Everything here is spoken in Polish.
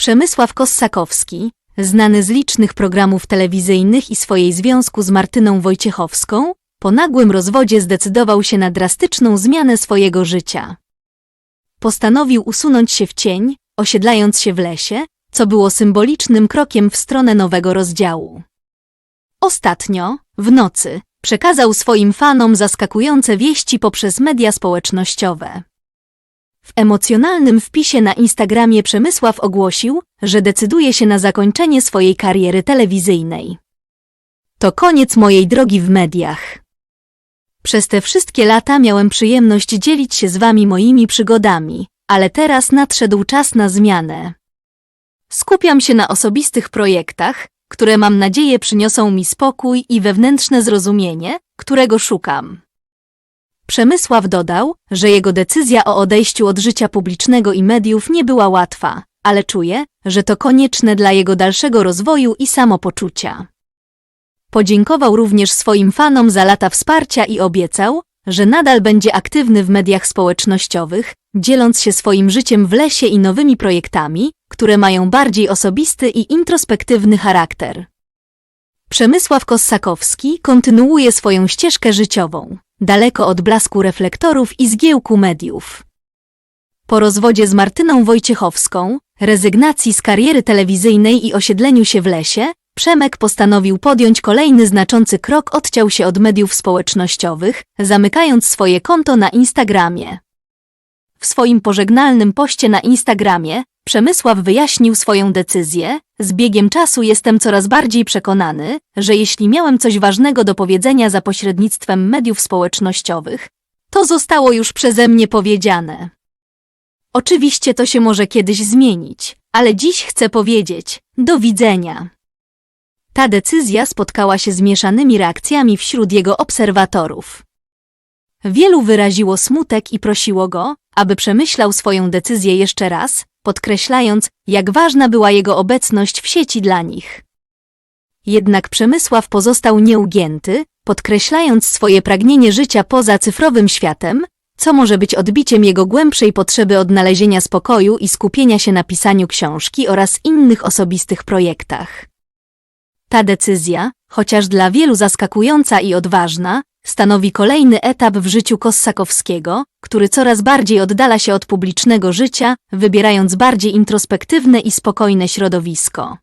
Przemysław Kossakowski, znany z licznych programów telewizyjnych i swojej związku z Martyną Wojciechowską, po nagłym rozwodzie zdecydował się na drastyczną zmianę swojego życia. Postanowił usunąć się w cień, osiedlając się w lesie, co było symbolicznym krokiem w stronę nowego rozdziału. Ostatnio, w nocy, przekazał swoim fanom zaskakujące wieści poprzez media społecznościowe. W emocjonalnym wpisie na Instagramie Przemysław ogłosił, że decyduje się na zakończenie swojej kariery telewizyjnej. To koniec mojej drogi w mediach. Przez te wszystkie lata miałem przyjemność dzielić się z wami moimi przygodami, ale teraz nadszedł czas na zmianę. Skupiam się na osobistych projektach, które mam nadzieję przyniosą mi spokój i wewnętrzne zrozumienie, którego szukam. Przemysław dodał, że jego decyzja o odejściu od życia publicznego i mediów nie była łatwa, ale czuje, że to konieczne dla jego dalszego rozwoju i samopoczucia. Podziękował również swoim fanom za lata wsparcia i obiecał, że nadal będzie aktywny w mediach społecznościowych, dzieląc się swoim życiem w lesie i nowymi projektami, które mają bardziej osobisty i introspektywny charakter. Przemysław Kossakowski kontynuuje swoją ścieżkę życiową, daleko od blasku reflektorów i zgiełku mediów. Po rozwodzie z Martyną Wojciechowską, rezygnacji z kariery telewizyjnej i osiedleniu się w lesie, Przemek postanowił podjąć kolejny znaczący krok, odciął się od mediów społecznościowych, zamykając swoje konto na Instagramie. W swoim pożegnalnym poście na Instagramie Przemysław wyjaśnił swoją decyzję. Z biegiem czasu jestem coraz bardziej przekonany, że jeśli miałem coś ważnego do powiedzenia za pośrednictwem mediów społecznościowych, to zostało już przeze mnie powiedziane. Oczywiście to się może kiedyś zmienić, ale dziś chcę powiedzieć do widzenia. Ta decyzja spotkała się z mieszanymi reakcjami wśród jego obserwatorów. Wielu wyraziło smutek i prosiło go, aby przemyślał swoją decyzję jeszcze raz, podkreślając, jak ważna była jego obecność w sieci dla nich. Jednak Przemysław pozostał nieugięty, podkreślając swoje pragnienie życia poza cyfrowym światem, co może być odbiciem jego głębszej potrzeby odnalezienia spokoju i skupienia się na pisaniu książki oraz innych osobistych projektach. Ta decyzja, chociaż dla wielu zaskakująca i odważna, stanowi kolejny etap w życiu Kossakowskiego, który coraz bardziej oddala się od publicznego życia, wybierając bardziej introspektywne i spokojne środowisko.